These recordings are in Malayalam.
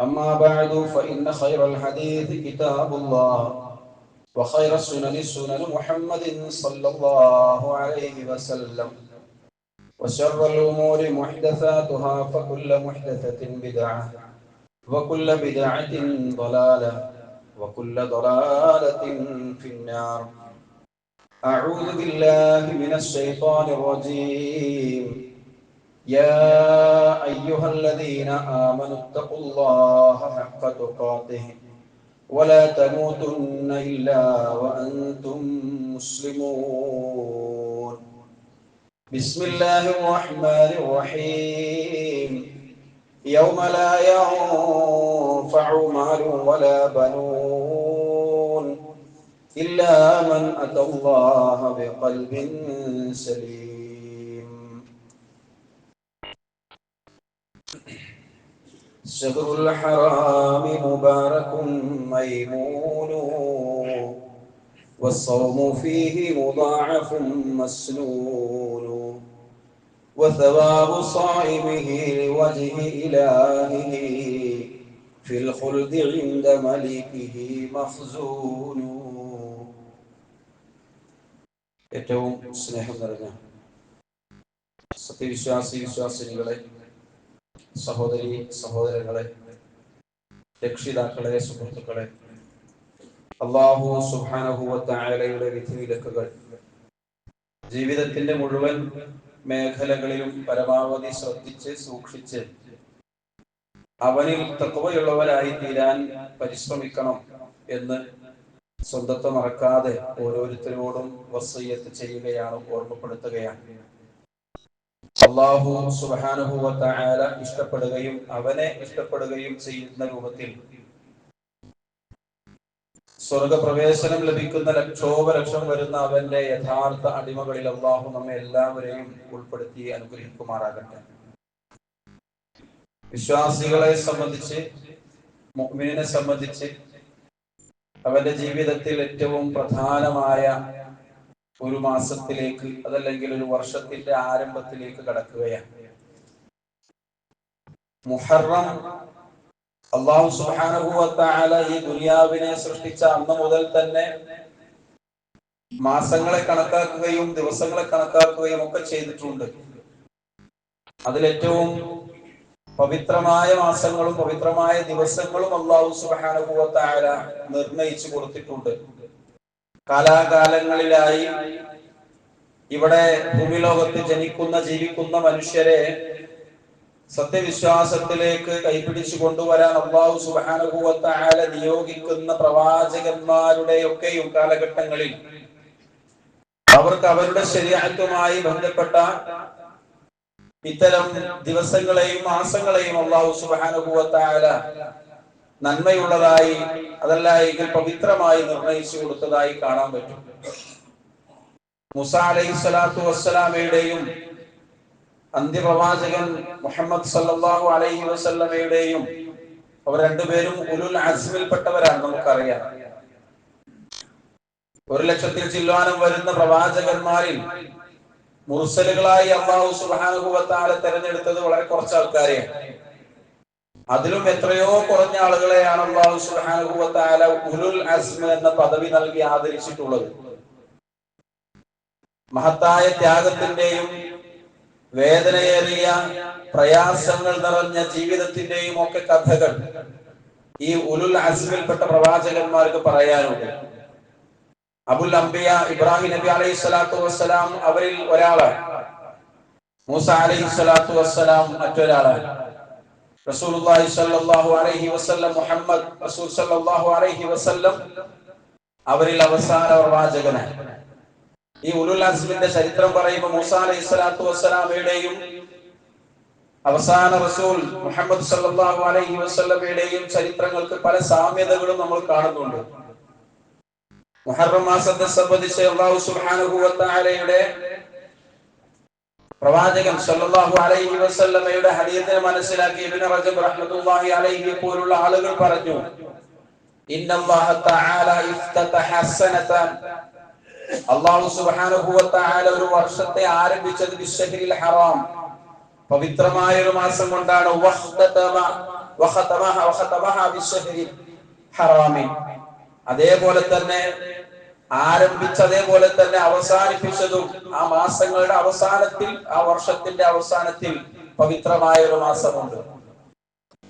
أما بعد فإن خير الحديث كتاب الله وخير السنن سنن محمد صلى الله عليه وسلم وشر الأمور محدثاتها فكل محدثة بدعة وكل بدعة ضلالة وكل ضلالة في النار. أعوذ بالله من الشيطان الرجيم. يا أيها الذين آمنوا اتقوا الله حق تقاته ولا تموتن إلا وأنتم مسلمون. بسم الله الرحمن الرحيم. يوم لا ينفع مال ولا بنون إلا من أتى الله بقلب سليم. شهر الحرام مبارك ميمون والصوم فيه مضاعف مسنون وثواب صائمه لوجه إلهه في الخلد عند ملكه مخزون ഏറ്റവും സ്നേഹം നിറഞ്ഞ സത്യവിശ്വാസി വിശ്വാസിനികളെ സഹോദരി സഹോദരങ്ങളെ രക്ഷിതാക്കളെ സുഹൃത്തുക്കളെ അള്ളാഹു സുഹാനഹുവത്തായാലയുടെ വിധിവിലക്കുകൾ. ജീവിതത്തിന്റെ മുഴുവൻ മേഖലകളിലും പരമാവധി ശ്രദ്ധിച്ച് സൂക്ഷിച്ച് അവനിൽ തക്കവയുള്ളവരായി തീരാൻ പരിശ്രമിക്കണം എന്ന് സ്വന്തത്തെ മറക്കാതെ ഓരോരുത്തരോടും വസയ്യത്ത് ചെയ്യുകയാണ് ഓർമ്മപ്പെടുത്തുകയാണ്. അള്ളാഹു സുബാനുഭവത്തായാല ഇഷ്ടപ്പെടുകയും അവനെ ഇഷ്ടപ്പെടുകയും ചെയ്യുന്ന രൂപത്തിൽ. സ്വർഗപ്രവേശനം ലഭിക്കുന്ന ലക്ഷോപലക്ഷം വരുന്ന അവന്റെ യഥാർത്ഥ അടിമകളിൽ അള്ളാഹു നമ്മെ എല്ലാവരെയും ഉൾപ്പെടുത്തി അനുഗ്രഹിക്കുമാറാകട്ടെ. വിശ്വാസികളെ സംബന്ധിച്ച് മുഹ്മീനെ സംബന്ധിച്ച് അവന്റെ ജീവിതത്തിൽ ഏറ്റവും പ്രധാനമായ ഒരു മാസത്തിലേക്ക് അതല്ലെങ്കിൽ ഒരു വർഷത്തിന്റെ ആരംഭത്തിലേക്ക് കടക്കുകയാണ്. മുഹറം അള്ളാഹു സുഹാനുഭവത്തായ ഈ ദുനിയാവിനെ സൃഷ്ടിച്ച അന്ന് മുതൽ തന്നെ മാസങ്ങളെ കണക്കാക്കുകയും ദിവസങ്ങളെ കണക്കാക്കുകയും ഒക്കെ ചെയ്തിട്ടുണ്ട്. അതിലേറ്റവും പവിത്രമായ മാസങ്ങളും പവിത്രമായ ദിവസങ്ങളും അള്ളാഹു സുബാനുഭവത്തായ നിർണയിച്ചു കൊടുത്തിട്ടുണ്ട്. കാലാകാലങ്ങളിലായി ഇവിടെ ഭൂമിലോകത്ത് ജനിക്കുന്ന ജീവിക്കുന്ന മനുഷ്യരെ സത്യവിശ്വാസത്തിലേക്ക് കൈപിടിച്ചു കൊണ്ടുവരാൻ അള്ളാഹു സുബാനുഭവത്തായ നിയോഗിക്കുന്ന പ്രവാചകന്മാരുടെയൊക്കെയും കാലഘട്ടങ്ങളിൽ അവർക്ക് അവരുടെ ശരീരത്തുമായി ബന്ധപ്പെട്ട ഇത്തരം ദിവസങ്ങളെയും മാസങ്ങളെയും അള്ളാഹു സുബാനുഭവത്തായ നന്മയുള്ളതായി അതല്ല എങ്കിൽ പവിത്രമായി നിർണയിച്ചു കൊടുത്തതായി കാണാൻ പറ്റും. മുസ അലൈഹി സ്വലാത്തു വസ്സലാമയുടെയും അന്ത്യപ്രവാചകൻ മുഹമ്മദ് സല്ലാഹു അലൈഹി വസല്ലമയുടെയും അവർ രണ്ടുപേരും ഉലുൽ അസ്മിൽപ്പെട്ടവരാണ് നമുക്കറിയാം. ഒരു ലക്ഷത്തിൽ ചില്ലാനം വരുന്ന പ്രവാചകന്മാരിൽ മുർസലുകളായി അള്ളാഹു സുബാനുഭവത്താലെ തെരഞ്ഞെടുത്തത് വളരെ കുറച്ച് ആൾക്കാരെയാണ്. അതിലും എത്രയോ കുറഞ്ഞ ആളുകളെയാണ് അള്ളാഹു സുബാനുഭവത്താല ഉലുൽ അസ്മ എന്ന പദവി നൽകി ആദരിച്ചിട്ടുള്ളത്. മഹത്തായ ത്യാഗത്തിന്റെയും വേദനയേറിയ പ്രയാസങ്ങൾ നിറഞ്ഞ ജീവിതത്തിന്റെയും ഒക്കെ കഥകൾ ഈ ഉലുൽ അസ്മിൽപ്പെട്ട പ്രവാചകന്മാർക്ക് പറയാനുണ്ട്. അബുൽ അംബിയ ഇബ്രാഹിം നബി അലൈഹി സ്വലാത്തു വസ്സലാം അവരിൽ ഒരാളാണ്. മൂസ അലൈഹി സ്വലാത്തു വസ്സലാം മറ്റൊരാളാണ്. റസൂലുള്ളാഹി സ്വല്ലല്ലാഹു അലൈഹി വസല്ലം മുഹമ്മദ് റസൂൽ സ്വല്ലല്ലാഹു അലൈഹി വസല്ലം അവരിൽ അവസാന പ്രവാചകനാണ് ഈ ഉലുൽ അസ്മിന്റെ ചരിത്രം പറയുമ്പോൾ മൂസ അലൈഹി സ്വലാത്തു വസ്സലാമയുടെയും അവസാന റസൂൽ മുഹമ്മദ് സല്ലല്ലാഹു അലൈഹി വസല്ലമയുടെയും ചരിത്രങ്ങൾക്ക് പല സാമ്യതകളും നമ്മൾ കാണുന്നുണ്ട്. മുഹറം മാസത്തെ സംബന്ധിച്ച് അള്ളാഹു സുബ്ഹാനഹു വ തആലയുടെ പ്രവാചകൻ സല്ലല്ലാഹു അലൈഹി വസല്ലമയുടെ ഹദീസിനെ മനസ്സിലാക്കി ഇബ്നു റജബ് റഹ്മത്തുള്ളാഹി അലൈഹി പോലുള്ള ആളുകൾ പറഞ്ഞു ഇന്നല്ലാഹ തആല ഇഫ്തതഹ സനതൻ അല്ലാഹു സുബ്ഹാനഹു വ ഒരു വർഷത്തെ ആരംഭിച്ചത് ബിശ്ശഹരിൽ ഹറാം പവിത്രമായ ഒരു മാസം കൊണ്ടാണ്. വഖ്തതമ വഖതമഹ വഖതമഹ ബിശ്ശഹരിൽ ഹറാമി അതേപോലെ തന്നെ ആരംഭിച്ച അതേപോലെ തന്നെ അവസാനിപ്പിച്ചതും ആ മാസങ്ങളുടെ അവസാനത്തിൽ ആ വർഷത്തിന്റെ അവസാനത്തിൽ പവിത്രമായ ഒരു മാസമുണ്ട്.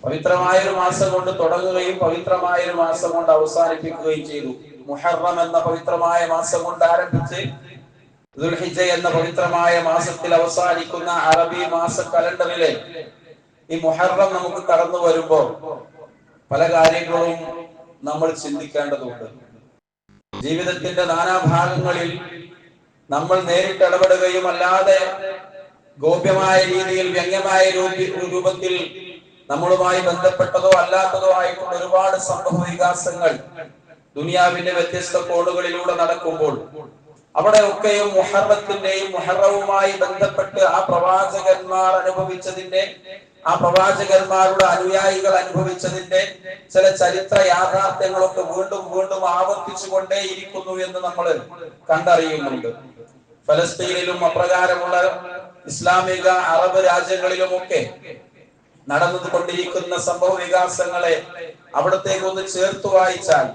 പവിത്രമായ ഒരു മാസം കൊണ്ട് തുടങ്ങുകയും പവിത്രമായ ഒരു മാസം കൊണ്ട് അവസാനിപ്പിക്കുകയും ചെയ്തു. മുഹറം എന്ന പവിത്രമായ മാസം കൊണ്ട് ആരംഭിച്ച്. ദുൽഹിജ എന്ന പവിത്രമായ മാസത്തിൽ അവസാനിക്കുന്ന അറബി മാസ കലണ്ടറിലെ ഈ മുഹറം നമുക്ക് കടന്നു വരുമ്പോ പല കാര്യങ്ങളും നമ്മൾ ചിന്തിക്കേണ്ടതുണ്ട്. ജീവിതത്തിന്റെ നാനാഭാഗങ്ങളിൽ നമ്മൾ നേരിട്ട് ഇടപെടുകയും അല്ലാതെ ഗോപ്യമായ രീതിയിൽ വ്യംഗ്യമായ രൂപത്തിൽ നമ്മളുമായി ബന്ധപ്പെട്ടതോ അല്ലാത്തതോ ആയിട്ടുള്ള ഒരുപാട് സംഭവ വികാസങ്ങൾ ദുനിയാവിന്റെ വ്യത്യസ്ത കോണുകളിലൂടെ നടക്കുമ്പോൾ അവിടെ ഒക്കെയും മുഹറത്തിന്റെയും മുഹറവുമായി ബന്ധപ്പെട്ട് ആ പ്രവാചകന്മാർ അനുഭവിച്ചതിന്റെ ആ പ്രവാചകന്മാരുടെ അനുയായികൾ അനുഭവിച്ചതിന്റെ ചില ചരിത്ര യാഥാർത്ഥ്യങ്ങളൊക്കെ വീണ്ടും വീണ്ടും ആവർത്തിച്ചു കൊണ്ടേയിരിക്കുന്നു എന്ന് നമ്മൾ കണ്ടറിയുന്നുണ്ട്. ഫലസ്തീനിലും അപ്രകാരമുള്ള ഇസ്ലാമിക അറബ് രാജ്യങ്ങളിലുമൊക്കെ നടന്നുകൊണ്ടിരിക്കുന്ന സംഭവ വികാസങ്ങളെ അവിടത്തേക്ക് ഒന്ന് ചേർത്ത് വായിച്ചാൽ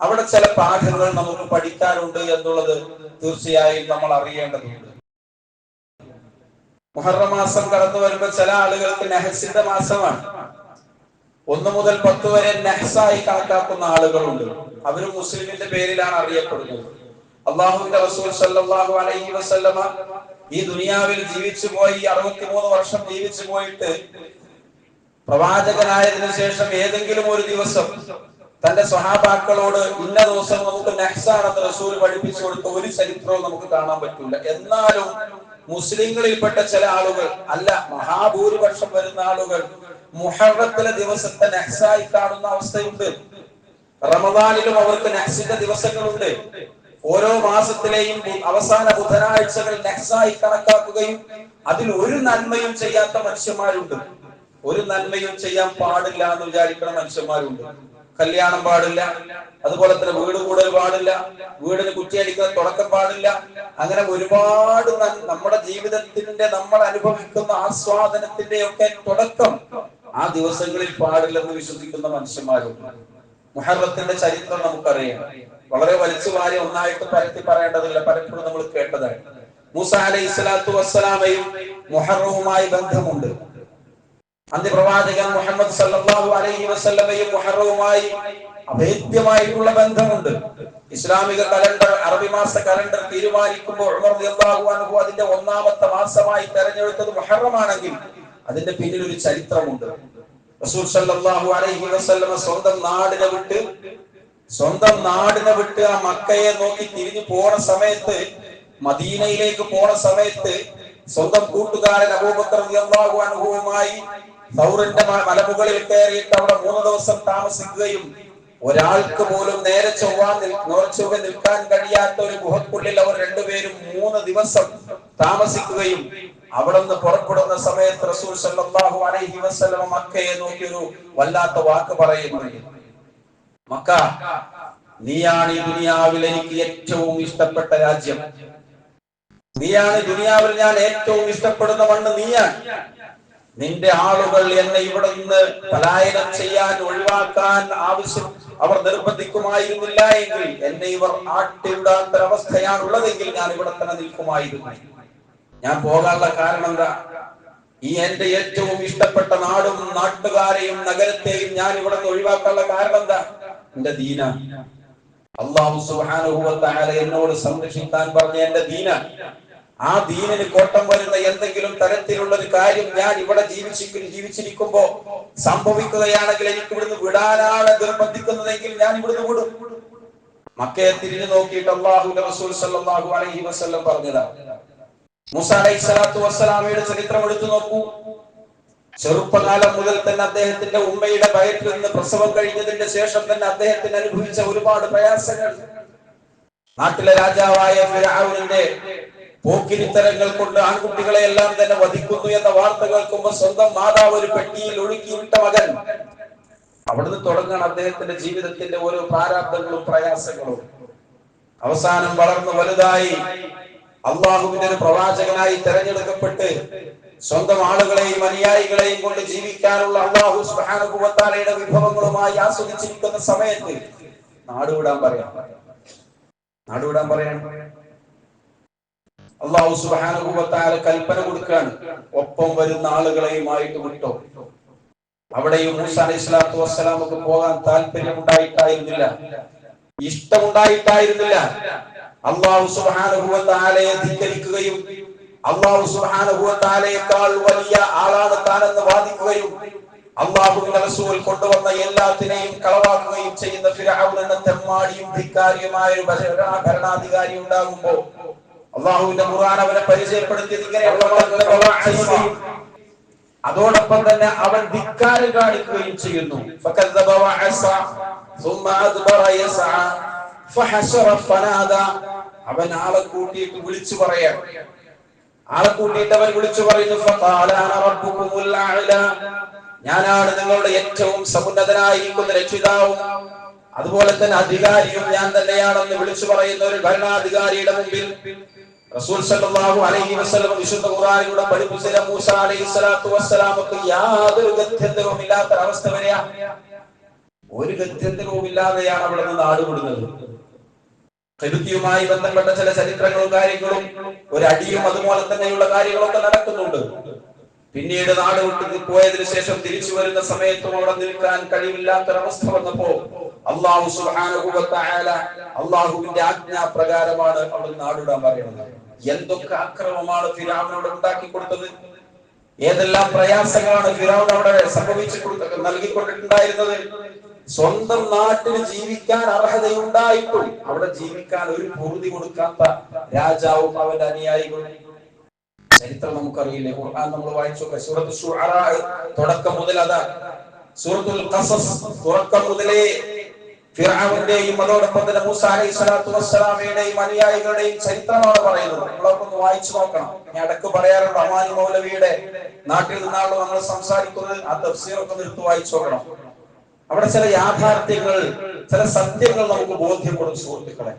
അവിടെ ചില പാഠങ്ങൾ നമുക്ക് പഠിക്കാനുണ്ട് എന്നുള്ളത് തീർച്ചയായും നമ്മൾ അറിയേണ്ടതുണ്ട്. മുഹറം മാസം കടന്നു വരുമ്പോൾ ചില ആളുകൾക്ക് നെഹസിന്റെ മാസമാണ്. ഒന്ന് മുതൽ പത്ത് വരെ നെഹ്സായി കണക്കാക്കുന്ന ആളുകളുണ്ട്. അവർ മുസ്ലിമിന്റെ പേരിലാണ് അറിയപ്പെടുന്നത്. അള്ളാഹുവിന്റെ റസൂൽ സല്ലല്ലാഹു അലൈഹി വസല്ലമ ഈ ദുനിയാവിൽ ജീവിച്ചു പോയി അറുപത്തിമൂന്ന് വർഷം ജീവിച്ചു പോയിട്ട് പ്രവാചകനായതിനു ശേഷം ഏതെങ്കിലും ഒരു ദിവസം തന്റെ സ്വഹാബാക്കളോട് ഇന്ന ദിവസം നമുക്ക് നെഹ്സാണെന്ന് റസൂൽ പഠിപ്പിച്ചു കൊടുത്ത ഒരു ചരിത്രവും നമുക്ക് കാണാൻ പറ്റില്ല എന്നാലും മുസ്ലിങ്ങളിൽപ്പെട്ട ചില ആളുകൾ അല്ല മഹാഭൂരിപക്ഷം വരുന്ന ആളുകൾ മുഹറത്തിലെ ദിവസത്തെ നെഹ്സായി കാണുന്ന അവസ്ഥയുണ്ട്. റമദാനിലും അവർക്ക് നെഹ്സിന്റെ ദിവസങ്ങളുണ്ട്. ഓരോ മാസത്തിലെയും അവസാന ബുധനാഴ്ചകൾ നെഹ്സായി കണക്കാക്കുകയും അതിൽ ഒരു നന്മയും ചെയ്യാത്ത മനുഷ്യന്മാരുണ്ട്. ഒരു നന്മയും ചെയ്യാൻ പാടില്ല എന്ന് വിചാരിക്കുന്ന മനുഷ്യന്മാരുണ്ട്. കല്യാണം പാടില്ല. അതുപോലെ തന്നെ വീട് കൂടൽ പാടില്ല. വീടിന് കുറ്റിയടിക്കുന്ന തുടക്കം പാടില്ല. അങ്ങനെ ഒരുപാട് നമ്മുടെ ജീവിതത്തിന്റെ നമ്മൾ അനുഭവിക്കുന്ന ആസ്വാദനത്തിന്റെ ഒക്കെ തുടക്കം ആ ദിവസങ്ങളിൽ പാടില്ലെന്ന് വിശ്വസിക്കുന്ന മനുഷ്യന്മാരുണ്ട് മുഹറത്തിന്റെ ചരിത്രം നമുക്കറിയാം. വളരെ വലിച്ചു വാരി ഒന്നായിട്ട് പരത്തി പറയേണ്ടതില്ല. പലപ്പോഴും നമ്മൾ കേട്ടതാണ്. മൂസ അലൈഹി സ്വലാത്തു വസ്സലാമയും മുഹറവുമായി ബന്ധമുണ്ട്. അന്ത്യപ്രവാചകൻ മുഹമ്മദ് സല്ലാഹു അലൈഹി വസ്ല്ലമയും മുഹറവുമായി അഭേദ്യമായിട്ടുള്ള ബന്ധമുണ്ട്. ഇസ്ലാമിക കലണ്ടർ അറബി മാസ കലണ്ടർ തീരുമാനിക്കുമ്പോൾ ഉമർ അതിന്റെ ഒന്നാമത്തെ മാസമായി തെരഞ്ഞെടുത്തത് മുഹറമാണെങ്കിൽ അതിന്റെ പിന്നിൽ ഒരു ചരിത്രമുണ്ട്. റസൂൽ സല്ലല്ലാഹു അലൈഹി വസല്ലമ സ്വന്തം നാടിനെ വിട്ട് സ്വന്തം നാടിനെ വിട്ട് ആ മക്കയെ നോക്കി തിരിഞ്ഞു പോണ സമയത്ത് മദീനയിലേക്ക് പോണ സമയത്ത് സ്വന്തം കൂട്ടുകാരൻ അബൂബക്കർ അൻഹുവുമായി സൗറിന്റെ മലമുകളിൽ കയറിയിട്ട് അവിടെ മൂന്ന് ദിവസം താമസിക്കുകയും ഒരാൾക്ക് പോലും നേരെ ചൊവ്വാൻ ചൊവ്വ നിൽക്കാൻ കഴിയാത്ത ഒരു ഗുഹക്കുള്ളിൽ അവർ രണ്ടുപേരും മൂന്ന് ദിവസം താമസിക്കുകയും അവിടെ നിന്ന് പുറപ്പെടുന്ന സമയത്ത് റസൂൽ സല്ലല്ലാഹു അലൈഹി വസല്ലം മക്കയെ നോക്കി ഒരു വല്ലാത്ത വാക്ക് പറയുന്നു. മക്ക നീയാണ് ഈ ദുനിയാവിൽ എനിക്ക് ഏറ്റവും ഇഷ്ടപ്പെട്ട രാജ്യം. നീയാണ് ദുനിയാവിൽ ഞാൻ ഏറ്റവും ഇഷ്ടപ്പെടുന്ന മണ്ണ് നീയാണ്. നിന്റെ ആളുകൾ എന്നെ ഇവിടെ നിന്ന് പലായനം ചെയ്യാൻ ഒഴിവാക്കാൻ ആവശ്യം അവർ നിർബന്ധിക്കുമായിരുന്നില്ല എങ്കിൽ എന്നെ ഇവർ ആട്ടിവിടാത്തൊരവസ്ഥയാണുള്ളതെങ്കിൽ ഞാൻ ഇവിടെ തന്നെ നിൽക്കുമായിരുന്നു. ഞാൻ പോകാനുള്ള കാരണം എന്താ? ഈ എന്റെ ഏറ്റവും ഇഷ്ടപ്പെട്ട നാടും നാട്ടുകാരെയും നഗരത്തെയും ഞാൻ ഇവിടെ നിന്ന് ഒഴിവാക്കാനുള്ള കാരണം എന്താ? എന്റെ ദീന. അള്ളാഹു തആല എന്നോട് സംരക്ഷിക്കാൻ പറഞ്ഞ എന്റെ ദീന. ആ ദീനിന് കോട്ടം വരുന്ന എന്തെങ്കിലും തരത്തിലുള്ള ഒരു കാര്യം ഞാൻ ഇവിടെ ജീവിച്ചിരിക്കും ജീവിച്ചിരിക്കുമ്പോ സംഭവിക്കുകയാണെങ്കിൽ എനിക്ക് ഇവിടുന്ന് വിടാനാണ് നിർബന്ധിക്കുന്നതെങ്കിൽ ഞാൻ ഇവിടുന്ന് വിടും. മക്കയെ തിരിഞ്ഞു നോക്കിയിട്ട് അള്ളാഹു റസൂൽ സല്ലല്ലാഹു അലൈഹി വസല്ലം വസ്സലാമയുടെ ചരിത്രം എടുത്തു നോക്കൂ. ചെറുപ്പകാലം മുതൽ തന്നെ അദ്ദേഹത്തിന്റെ ഉമ്മയുടെ വയറ്റിൽ നിന്ന് പ്രസവം കഴിഞ്ഞതിന്റെ ശേഷം തന്നെ അദ്ദേഹത്തിന് അനുഭവിച്ച ഒരുപാട് പ്രയാസങ്ങൾ. നാട്ടിലെ രാജാവായ ഫിർഔനിന്റെ പോക്കിരിത്തരങ്ങൾ കൊണ്ട് ആൺകുട്ടികളെ എല്ലാം തന്നെ വധിക്കുന്നു എന്ന വാർത്ത കേൾക്കുമ്പോൾ സ്വന്തം മാതാവ് ഒരു പെട്ടിയിൽ ഒഴുക്കിയിട്ട മകൻ. അവിടുന്ന് തുടങ്ങാണ് അദ്ദേഹത്തിന്റെ ജീവിതത്തിന്റെ ഓരോ പ്രാരാബ്ദങ്ങളും പ്രയാസങ്ങളും. അവസാനം വളർന്നു വലുതായി അള്ളാഹുവിന്റെ ഒരു പ്രവാചകനായി തെരഞ്ഞെടുക്കപ്പെട്ട് സ്വന്തം ആളുകളെയും അനുയായികളെയും കൊണ്ട് ജീവിക്കാനുള്ള അള്ളാഹു സുഹാനുഭവത്താലയുടെ വിഭവങ്ങളുമായി ആസ്വദിച്ചിരിക്കുന്ന സമയത്ത് നാടുവിടാൻ പറയാം. നാടുവിടാൻ പറയാൻ അള്ളാഹു സുബാനുഭവത്താല കൽപ്പന കൊടുക്കുകയാണ് ഒപ്പം വരുന്ന ആളുകളെയുമായിട്ട് വിട്ടോ. അവിടെയും മൂസ അലൈഹി സ്വലാത്തു വസ്സലാമക്ക് പോകാൻ താല്പര്യമുണ്ടായിട്ടായിരുന്നില്ല. ഇഷ്ടമുണ്ടായിട്ടായിരുന്നില്ല. അള്ളാഹു സുബാനുഭവത്താലയെ ധിക്കരിക്കുകയും അള്ളാഹു സുബാനുഭവത്താലയേക്കാൾ വലിയ ആളാണ് താനെന്ന് വാദിക്കുകയും അള്ളാഹുവിന്റെ റസൂൽ കൊണ്ടുവന്ന എല്ലാത്തിനെയും കളവാക്കുകയും ചെയ്യുന്ന ഫിറഔൻ എന്ന തെമ്മാടിയും ധിക്കാരിയുമായ ഒരു ഭരണാധികാരി ഉണ്ടാകുമ്പോ അള്ളാഹുവിന്റെ ഖുർആൻ അവരെ പരിചയപ്പെടുത്തി അതോടൊപ്പം തന്നെ അവൻ ധിക്കാരം കാണിക്കുകയും ചെയ്യുന്നു. അവൻ ആളെ കൂട്ടിയിട്ട് വിളിച്ചു പറയാൻ. ആളെ കൂട്ടിയിട്ട് അവൻ വിളിച്ചു പറയുന്നു ഞാനാണ് നിങ്ങളുടെ ഏറ്റവും സമുന്നതനായിരിക്കുന്ന രക്ഷിതാവും. അതുപോലെ തന്നെ അധികാരിയും ഞാൻ തന്നെയാണെന്ന് വിളിച്ചു പറയുന്ന ഒരു ഭരണാധികാരിയുടെ മുമ്പിൽ റസൂൽ സല്ലല്ലാഹു അലൈഹി വസല്ലം വിശുദ്ധ ഖുർആനിലൂടെ പഠിപ്പിച്ച മൂസ അലൈഹി സ്വലാത്തു വസ്സലാമക്ക് യാതൊരു ഗത്യന്തരവും ഇല്ലാത്ത അവസ്ഥ വരെയാ. ഒരു ഗത്യന്തരവും ഇല്ലാതെയാണ് അവിടെ നിന്ന് നാട് വിടുന്നത്. കരുത്തിയുമായി ബന്ധപ്പെട്ട ചില ചരിത്രങ്ങളും കാര്യങ്ങളും ഒരു അടിയും അതുപോലെ തന്നെയുള്ള കാര്യങ്ങളൊക്കെ നടക്കുന്നുണ്ട്. പിന്നീട് നാട് വിട്ട് പോയതിനു ശേഷം തിരിച്ചു വരുന്ന സമയത്തും അവിടെ നിൽക്കാൻ കഴിവില്ലാത്തൊരവസ്ഥ വന്നപ്പോ അള്ളാഹു തആല അള്ളാഹുവിന്റെ ആജ്ഞാപ്രകാരമാണ് അവിടെ നാടുവിടാൻ പറയുന്നത്. എന്തൊക്കെ അക്രമമാണ് ഫിറാവിനോട് ഉണ്ടാക്കി കൊടുത്തത്? ഏതെല്ലാം പ്രയാസങ്ങളാണ് ഫിറാവ് അവിടെ സംഭവിച്ചു കൊടുത്ത നൽകിക്കൊണ്ടിട്ടുണ്ടായിരുന്നത് സ്വന്തം നാട്ടിൽ ജീവിക്കാൻ അർഹതയുണ്ടായിട്ടും അവിടെ ജീവിക്കാൻ ഒരു പൂർതി കൊടുക്കാത്ത രാജാവും അവന്റെ അനുയായികളും. ചരിത്രം നമുക്കറിയില്ലേ? ഖുർആൻ നമ്മൾ വായിച്ചു സൂറത്ത് തുടക്കം മുതൽ അതാ. സൂറത്തുൽ ഖസസ് തുടക്കം മുതലേ ഫിർഔന്റെയും അതോടൊപ്പം തന്നെ മൂസ അലൈഹി സ്വലാത്തു വസ്സലാമയുടെയും അനുയായികളുടെയും ചരിത്രമാണ് പറയുന്നത്. നമ്മളൊക്കെ ഒന്ന് വായിച്ചു നോക്കണം. ഞാൻ ഇടയ്ക്ക് പറയാറുണ്ട് അമാനി മൗലവിയുടെ നാട്ടിൽ നിന്നാണല്ലോ നമ്മൾ സംസാരിക്കുന്നത്. ആ തഫ്സീറൊക്കെ നിർത്തി വായിച്ചു നോക്കണം. അവിടെ ചില യാഥാർത്ഥ്യങ്ങൾ ചില സത്യങ്ങൾ നമുക്ക് ബോധ്യപ്പെടും സുഹൃത്തുക്കളെ.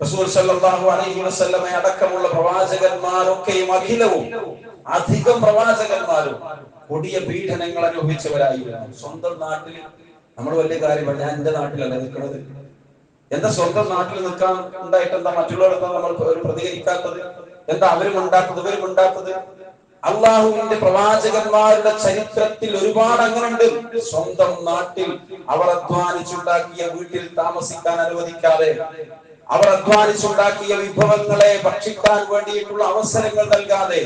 റസൂൽ സല്ലല്ലാഹു അലൈഹി വസല്ലമ അടക്കമുള്ള പ്രവാചകന്മാരൊക്കെയും അഖിലവും അധികം പ്രവാചകന്മാരും കൊടിയ പീഡനങ്ങൾ അനുഭവിച്ചവരായിരുന്നു. സ്വന്തം നാട്ടിൽ നമ്മൾ വലിയ കാര്യമാണ്. ഞാൻ എന്റെ നാട്ടിലല്ല നിൽക്കുന്നത്. എന്റെ സ്വന്തം നാട്ടിൽ നിൽക്കാൻ ഉണ്ടായിട്ട് എന്താ മറ്റുള്ളവർക്ക് നമ്മൾ പ്രതികരിക്കാത്തത്? എന്താ അവരും ഉണ്ടാത്തത് ഇവരും ഉണ്ടാത്തത് അള്ളാഹുവിന്റെ പ്രവാചകന്മാരുടെ ചരിത്രത്തിൽ ഒരുപാട് അങ്ങനെയുണ്ട് സ്വന്തം നാട്ടിൽ അവർ അധ്വാനിച്ചുണ്ടാക്കിയ വീട്ടിൽ താമസിക്കാൻ അനുവദിക്കാതെ അവർ അധ്വാനിച്ചുണ്ടാക്കിയ വിഭവങ്ങളെ ഭക്ഷിക്കാൻ വേണ്ടിയിട്ടുള്ള അവസരങ്ങൾ നൽകാതെ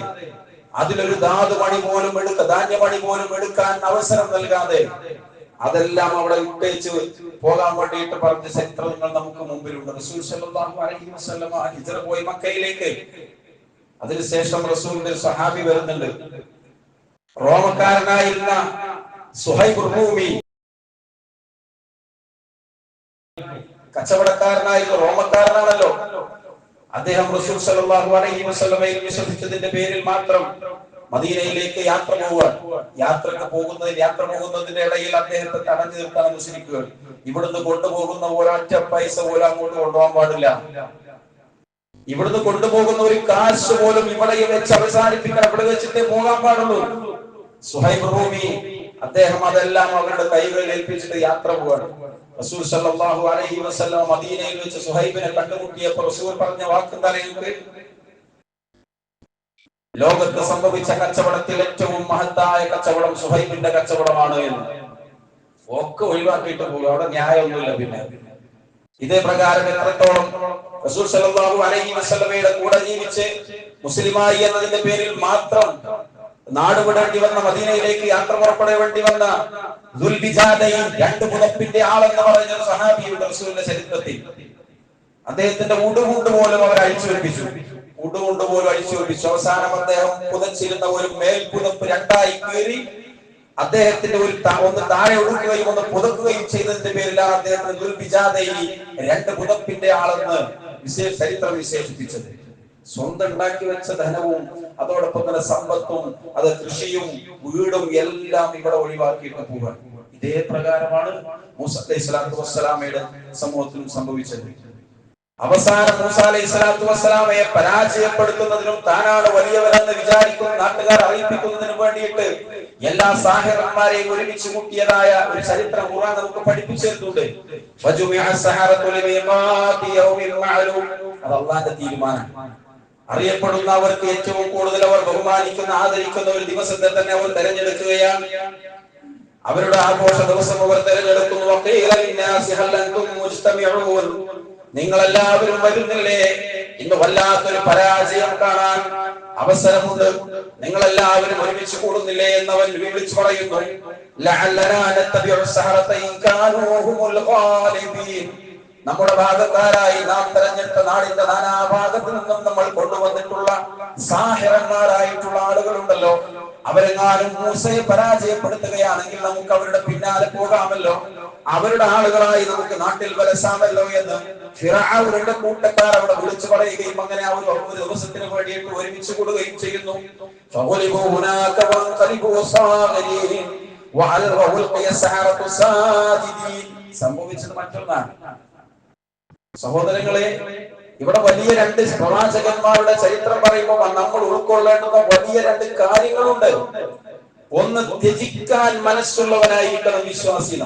അതിലൊരു ധാതുമണി പോലും എടുക്ക ധാന്യമണി പോലും എടുക്കാൻ അവസരം നൽകാതെ അതെല്ലാം അവിടെ ഉപയോഗിച്ച് പോകാൻ വേണ്ടിയിട്ട് പറഞ്ഞ ചരിത്രങ്ങൾ നമുക്ക് മുമ്പിലുണ്ട്. റസൂൽ സല്ലല്ലാഹു അലൈഹി വസല്ലമ ഹിജ്റ പോയി മക്കയിലേക്ക്. അതിനുശേഷം റസൂലിന്റെ സഹാബി വരുന്നുണ്ട്. റോമക്കാരനായിരുന്ന സുഹൈബ് കച്ചവടക്കാരനായിരുന്ന റോമക്കാരനാണല്ലോ. അദ്ദേഹം റസൂൽ സല്ലല്ലാഹു അലൈഹി വസല്ലമയിൽ വിശ്വസിച്ചതിന്റെ പേരിൽ മാത്രം മദീനയിലേക്ക് യാത്ര പോവാൻ യാത്രയ്ക്ക് പോകുന്നതിൽ യാത്ര പോകുന്നതിന്റെ ഇടയിൽ അദ്ദേഹത്തെ തടഞ്ഞു നിർത്താൻ മുസ്ലിക്കുകൾ ഇവിടുന്ന് കൊണ്ടുപോകുന്ന ഒരൊറ്റ പൈസ പോലും അങ്ങോട്ട് കൊണ്ടുപോകാൻ പാടില്ല. ഇവിടുന്ന് കൊണ്ടുപോകുന്ന ഒരു കാശ് പോലും ഇവിടെ വെച്ച് അവസാനിപ്പിക്കാൻ അവിടെ വെച്ചിട്ടേ പോകാൻ പാടുള്ളൂ. സുഹൈബ് റൂമി അദ്ദേഹം അതെല്ലാം അവരുടെ കൈകളിൽ ഏൽപ്പിച്ചിട്ട് യാത്ര പോവാണ്. റസൂൽ സല്ലല്ലാഹു അലൈഹി വസല്ലം മദീനയിൽ വെച്ച് സുഹൈബിനെ കണ്ടുമുട്ടിയപ്പോൾ റസൂൽ പറഞ്ഞ വാക്ക് നിങ്ങൾക്ക് ലോകത്ത് സംഭവിച്ച കച്ചവടത്തിൽ ഏറ്റവും മഹത്തായ കച്ചവടം സുഹൈബിന്റെ കച്ചവടമാണ് എന്ന്. ഒക്കെ ഒഴിവാക്കിയിട്ട് പോകും അവിടെ ന്യായമൊന്നുമില്ല പിന്നെ. ഇതേ പ്രകാരം എത്രത്തോളം റസൂൽ സല്ലല്ലാഹു അലൈഹി വസല്ലമയുടെ കൂടെ ജീവിച്ച് മുസ്ലിമായി എന്നതിന്റെ പേരിൽ മാത്രം നാടുവിടേണ്ടി വന്ന മദീനയിലേക്ക് യാത്ര പുറപ്പെടേണ്ടി വന്ന ദുൽബിജാദയിൽ രണ്ട് പുതപ്പിന്റെ ആളെന്ന് പറഞ്ഞ സഹാബിയുടെ റസൂലിന്റെ ചരിത്രത്തിൽ. അദ്ദേഹത്തിന്റെ ഉടുകൊണ്ട് പോലും അവർ അഴിച്ചു വെപ്പിച്ചു ഉടുകൊണ്ട് പോലും അഴിച്ചു വെപ്പിച്ചു അവസാനം അദ്ദേഹം പുതച്ചിരുന്ന ഒരു മേൽപുതപ്പ് രണ്ടായി കീറി അദ്ദേഹത്തിന്റെ ഒരു ഒന്ന് താഴെ ഒഴുക്കുകയും ഒന്ന് പുതക്കുകയും ചെയ്തതിന്റെ പേരിലാണ് അദ്ദേഹത്തിന് ദുർവിജാതെ രണ്ട് പുതപ്പിന്റെ ആളെന്ന് വിശേഷ ചരിത്രം വിശേഷിപ്പിച്ചത്. സ്വന്തം ഉണ്ടാക്കി വെച്ച ധനവും അതോടൊപ്പം തന്നെ സമ്പത്തും അത് കൃഷിയും വീടും എല്ലാം ഇവിടെ ഒഴിവാക്കിയിട്ട് പോകാൻ ഇതേ പ്രകാരമാണ് മൂസ അലൈഹി സ്വലാത്തു വസ്സലാമയുടെ സമൂഹത്തിലും സംഭവിച്ചത്. അവസാനം മൂസ അലൈഹി സ്വലാത്തു വസ്സലാമയെ പരാജയപ്പെടുത്തുന്നതിനും താനാണ് വലിയവരെന്ന് വിചാരിക്കുന്ന നാട്ടുകാർ അറിയിപ്പിക്കുന്നതിനും വേണ്ടിയിട്ട് എല്ലാ സാഹിറന്മാരെയും ഒരുമിച്ച് കൂട്ടിയതായ ഒരു ചരിത്ര ഖുർആൻ നമുക്ക് മഅലൂം. അത് തീരുമാനം. അറിയപ്പെടുന്ന അവർക്ക് ഏറ്റവും കൂടുതൽ അവർ ബഹുമാനിക്കുന്ന ആദരിക്കുന്ന ഒരു ദിവസത്തെ തന്നെ അവർ തെരഞ്ഞെടുക്കുകയാണ്. അവരുടെ ആഘോഷ ദിവസം അവർ തെരഞ്ഞെടുക്കുന്നു. മുജ്തമിഊൻ വരുന്നില്ലേ? ഇന്ന് വല്ലാത്തൊരു പരാജയം കാണാൻ അവസരമുണ്ട്. നിങ്ങൾ എല്ലാവരും ഒരുമിച്ച് കൂടുന്നില്ലേ എന്ന് അവൻ വിളിച്ചു പറയുന്നു. നമ്മുടെ ഭാഗക്കാരായി നാം തെരഞ്ഞെടുത്ത നാടിന്റെ നാനാഭാഗത്തു നിന്നും നമ്മൾ കൊണ്ടുവന്നിട്ടുള്ള സാഹിറന്മാരായിട്ടുള്ള ആളുകളുണ്ടല്ലോ. അവരെങ്ങാനും മൂസയെ പരാജയപ്പെടുത്തുകയാണെങ്കിൽ നമുക്ക് അവരുടെ പിന്നാലെ പോകാമല്ലോ. അവരുടെ ആളുകളായി നമുക്ക് നാട്ടിൽ വലസാമല്ലോ എന്ന് ഫിറാവുരുടെ കൂട്ടക്കാർ അവിടെ വിളിച്ചു പറയുകയും അങ്ങനെ അവർ ഒരു ദിവസത്തിന് വേണ്ടിയിട്ട് ഒരുമിച്ച് കൂടുകയും ചെയ്യുന്നു. സംഭവിച്ചത് മറ്റൊന്നാണ്. സഹോദരങ്ങളെ ഇവിടെ വലിയ രണ്ട് പ്രവാചകന്മാരുടെ ചരിത്രം പറയുമ്പോൾ നമ്മൾ ഉൾക്കൊള്ളേണ്ടുന്ന വലിയ രണ്ട് കാര്യങ്ങളുണ്ട്. ഒന്ന് ത്യജിക്കാൻ മനസ്സുള്ളവനായിരിക്കണം വിശ്വാസിന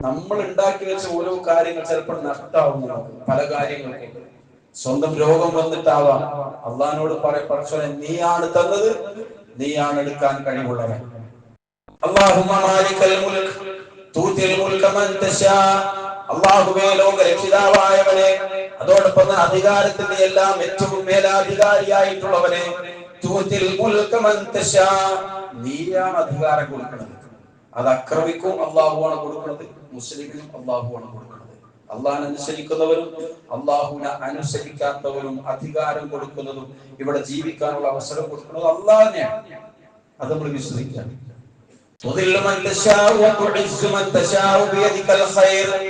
നമ്മൾ ഉണ്ടാക്കി വെച്ച ഓരോ കാര്യങ്ങൾ ചിലപ്പോൾ നഷ്ടാവുന്ന പല കാര്യങ്ങളൊക്കെ സ്വന്തം രോഗം വന്നിട്ടാവാം. അള്ളഹാനോട് പറയ പറച്ചോനെ നീയാണ് തന്നത്. നീയാണ് എടുക്കാൻ കഴിവുള്ളവൻ. അള്ളാഹുമാലിക്കൽ അള്ളാഹുബേ ലോക രക്ഷിതാവായവനെ അതോടൊപ്പം അധികാരത്തിന്റെ എല്ലാം ഏറ്റവും മേലാധികാരിയായിട്ടുള്ളവനെ. നീയാണ് അധികാരം കൊടുക്കുന്നത്. അത് അക്രമിക്കും അള്ളാഹുവാണ് കൊടുക്കുന്നത് മുസ്ലിമിനും അള്ളാഹുവാണ് കൊടുക്കുന്നത്. അള്ളാഹിനെ അനുസരിക്കുന്നവരും അള്ളാഹുവിനെ അനുസരിക്കാത്തവരും അധികാരം കൊടുക്കുന്നതും ഇവിടെ ജീവിക്കാനുള്ള അവസരം കൊടുക്കുന്നതും അള്ളാഹിനെയാണ് അത് നമ്മൾ വിശ്വസിക്കാം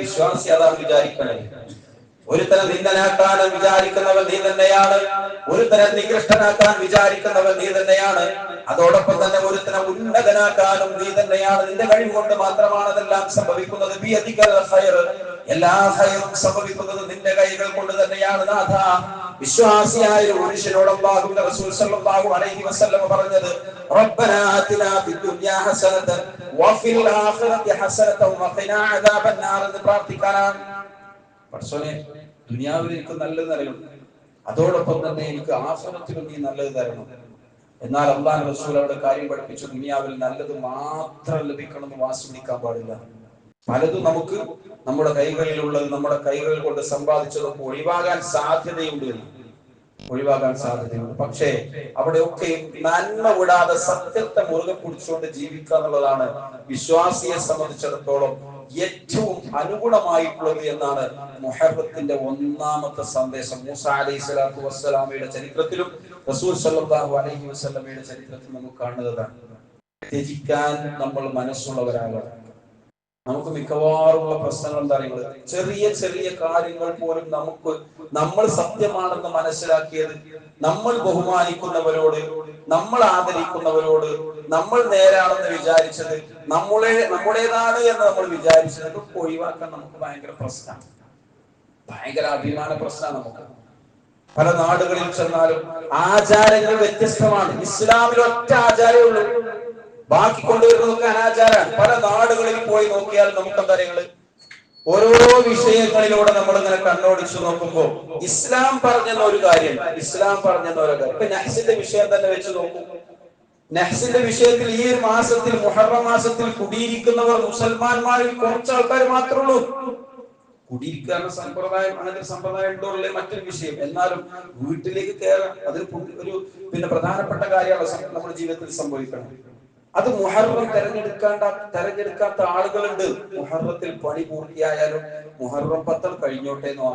വിശ്വാസി അതാണ് വിചാരിക്കണേ ഒരുത്തനെ നിന്ദനാക്കാൻ വിചാരിക്കുന്നവൻ നീ തന്നെയാണ്. ഒരുത്തരം നികൃഷ്ടനാക്കാൻ വിചാരിക്കുന്നവൻ നീ തന്നെയാണ്. അതോടൊപ്പം തന്നെ ഒരുത്തനെ ഉന്നതനാക്കാനും നീ തന്നെയാണ്. നിന്റെ കഴിവ് കൊണ്ട് മാത്രമാണ് അതെല്ലാം സംഭവിക്കുന്നത്. എല്ലാ ഖൈറും സംഭവിക്കുന്നത് നിന്റെ കൈകൾ കൊണ്ട് തന്നെയാണ് നാഥ. വിശ്വാസിയായ ഒരു മനുഷ്യനോട് അല്ലാഹുവിന്റെ റസൂൽ സല്ലല്ലാഹു അലൈഹി വസല്ലം പറഞ്ഞത് റബ്ബനാ വഫിൽ ആഖിറതി ഹസനത വഖിനാ അദാബൻ നാർ എന്ന് പ്രാർത്ഥിക്കാനാണ്. പടച്ചോനെ ദുനിയാവിൽ എനിക്ക് നല്ലത് തരണം. അതോടൊപ്പം തന്നെ എനിക്ക് ആഫിറത്തിലും നീ നല്ലത് തരണം. എന്നാൽ അള്ളാൻ റസൂൽ അവിടെ കാര്യം പഠിപ്പിച്ചു ദുനിയാവിൽ നല്ലത് മാത്രം ലഭിക്കണം എന്ന് വാശി പിടിക്കാൻ പാടില്ല. പലതും നമുക്ക് നമ്മുടെ കൈകളിലുള്ളത് നമ്മുടെ കൈകൾ കൊണ്ട് സമ്പാദിച്ചതൊക്കെ ഒഴിവാകാൻ സാധ്യതയുണ്ട്. ഒഴിവാകാൻ സാധ്യതയുണ്ട്. പക്ഷേ അവിടെയൊക്കെ നന്മ വിടാതെ സത്യത്തെ മുറുകെ പിടിച്ചുകൊണ്ട് ജീവിക്കുക എന്നുള്ളതാണ് വിശ്വാസിയെ സംബന്ധിച്ചിടത്തോളം ഏറ്റവും അനുകൂലമായിട്ടുള്ളത് എന്നാണ് മുഹറത്തിന്റെ ഒന്നാമത്തെ സന്ദേശം. മൂസ അലൈഹി സ്വലാത്തു വസ്സലാമയുടെ ചരിത്രത്തിലും റസൂൽ സല്ലാഹു അലൈഹി വസ്ലമയുടെ ചരിത്രത്തിലും നമുക്ക് കാണുന്നതാണ്. ത്യജിക്കാൻ നമ്മൾ മനസ്സുള്ളവരാകണം. നമുക്ക് മിക്കവാറുമുള്ള പ്രശ്നങ്ങൾ എന്താ പറയുന്നത് ചെറിയ ചെറിയ കാര്യങ്ങൾ പോലും നമുക്ക് നമ്മൾ സത്യമാണെന്ന് മനസ്സിലാക്കിയത് നമ്മൾ ബഹുമാനിക്കുന്നവരോട് നമ്മൾ ആദരിക്കുന്നവരോട് നമ്മൾ നേരാണെന്ന് വിചാരിച്ചത് നമ്മളെ നമ്മുടേതാണ് എന്ന് നമ്മൾ വിചാരിച്ചത് ഒഴിവാക്കാൻ നമുക്ക് ഭയങ്കര പ്രശ്നമാണ്. ഭയങ്കര അഭിമാന പ്രശ്നമാണ് നമുക്ക്. പല നാടുകളിൽ ചെന്നാലും ആചാരങ്ങൾ വ്യത്യസ്തമാണ്. ഇസ്ലാമിൽ ഒറ്റ ആചാരമേ ഉള്ളൂ. ബാക്കി കൊണ്ടുവരുന്നതൊക്കെ അനാചാരമാണ് പല നാടുകളിൽ പോയി നോക്കിയാൽ നമുക്ക് എന്താ കാര്യങ്ങൾ ഓരോ വിഷയങ്ങളിലൂടെ നമ്മൾ ഇങ്ങനെ കണ്ണോടിച്ചു നോക്കുമ്പോൾ ഇസ്ലാം പറഞ്ഞെന്ന ഒരു കാര്യം ഇസ്ലാം പറഞ്ഞെന്ന ഒരു കാര്യം. ഇപ്പൊ നഹ്സിന്റെ വിഷയം തന്നെ വെച്ച് നോക്കും. നഹ്സിന്റെ വിഷയത്തിൽ ഈ ഒരു മാസത്തിൽ മുഹറം മാസത്തിൽ കുടിയിരിക്കുന്നവർ മുസൽമാന്മാരിൽ കുറച്ച് ആൾക്കാർ മാത്രമേ ഉള്ളൂ കുടിയിരിക്കാനുള്ള സമ്പ്രദായം അങ്ങനെ ഒരു സമ്പ്രദായം ഉണ്ടോ മറ്റൊരു വിഷയം. എന്നാലും വീട്ടിലേക്ക് കയറാൻ അതിൽ ഒരു പിന്നെ പ്രധാനപ്പെട്ട കാര്യമാണ് നമ്മുടെ ജീവിതത്തിൽ സംഭവിക്കണം. അത് മുഹറം തെരഞ്ഞെടുക്കാണ്ട തെരഞ്ഞെടുക്കാത്ത ആളുകളുണ്ട്. മുഹറത്തിൽ പണി പൂർത്തിയായാലും മുഹറം പത്തൽ കഴിഞ്ഞോട്ടെ എന്നോ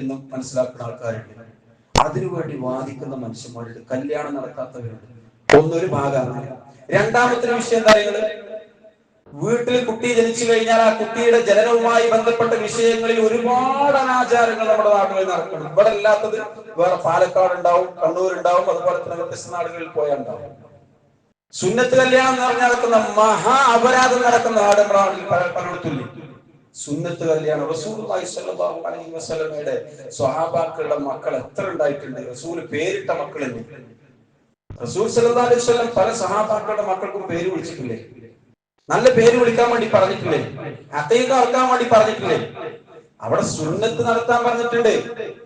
എന്നും മനസ്സിലാക്കുന്ന ആൾക്കാരുണ്ട്. അതിനുവേണ്ടി വാദിക്കുന്ന മനുഷ്യന്മാരുണ്ട്. കല്യാണം നടക്കാത്തവരുണ്ട്. ഒന്നൊരു ഭാഗമാണ്. രണ്ടാമത്തെ വിഷയം എന്താ പറയുന്നത്? വീട്ടിൽ കുട്ടി ജനിച്ചു കഴിഞ്ഞാൽ ആ കുട്ടിയുടെ ജനനവുമായി ബന്ധപ്പെട്ട വിഷയങ്ങളിൽ ഒരുപാട് അനാചാരങ്ങൾ നമ്മുടെ നാടുകളിൽ നടക്കുന്നുണ്ട്. ഇവിടെ അല്ലാത്തത് വേറെ പാലക്കാട് ഉണ്ടാവും കണ്ണൂർ ഉണ്ടാവും അതുപോലെ തന്നെ വ്യത്യസ്ത നാടുകളിൽ പോയാൽ ഉണ്ടാവും സുന്നത്ത് കല്യാണം പറഞ്ഞാൽ നടക്കുന്ന മഹാ അപരാധം നടക്കുന്ന നാട് പലയിടത്തുള്ളി സുന്നത്ത് കല്യാണം വസല്ലമയുടെ സ്വഹാബാക്കളുടെ മക്കൾ എത്ര ഉണ്ടായിട്ടുണ്ട്? റസൂൽ പേരിട്ട മക്കളുണ്ട് റസൂൽ സല്ലല്ലാഹു അലൈഹി വസല്ലം പല സഹാബാക്കളുടെ മക്കൾക്കും പേര് വിളിച്ചിട്ടില്ലേ? നല്ല പേര് വിളിക്കാൻ വേണ്ടി പറഞ്ഞിട്ടില്ലേ? അത്തേക്ക് അറക്കാൻ വേണ്ടി പറഞ്ഞിട്ടില്ലേ? അവിടെ സുന്നത്ത് നടത്താൻ പറഞ്ഞിട്ടുണ്ട്.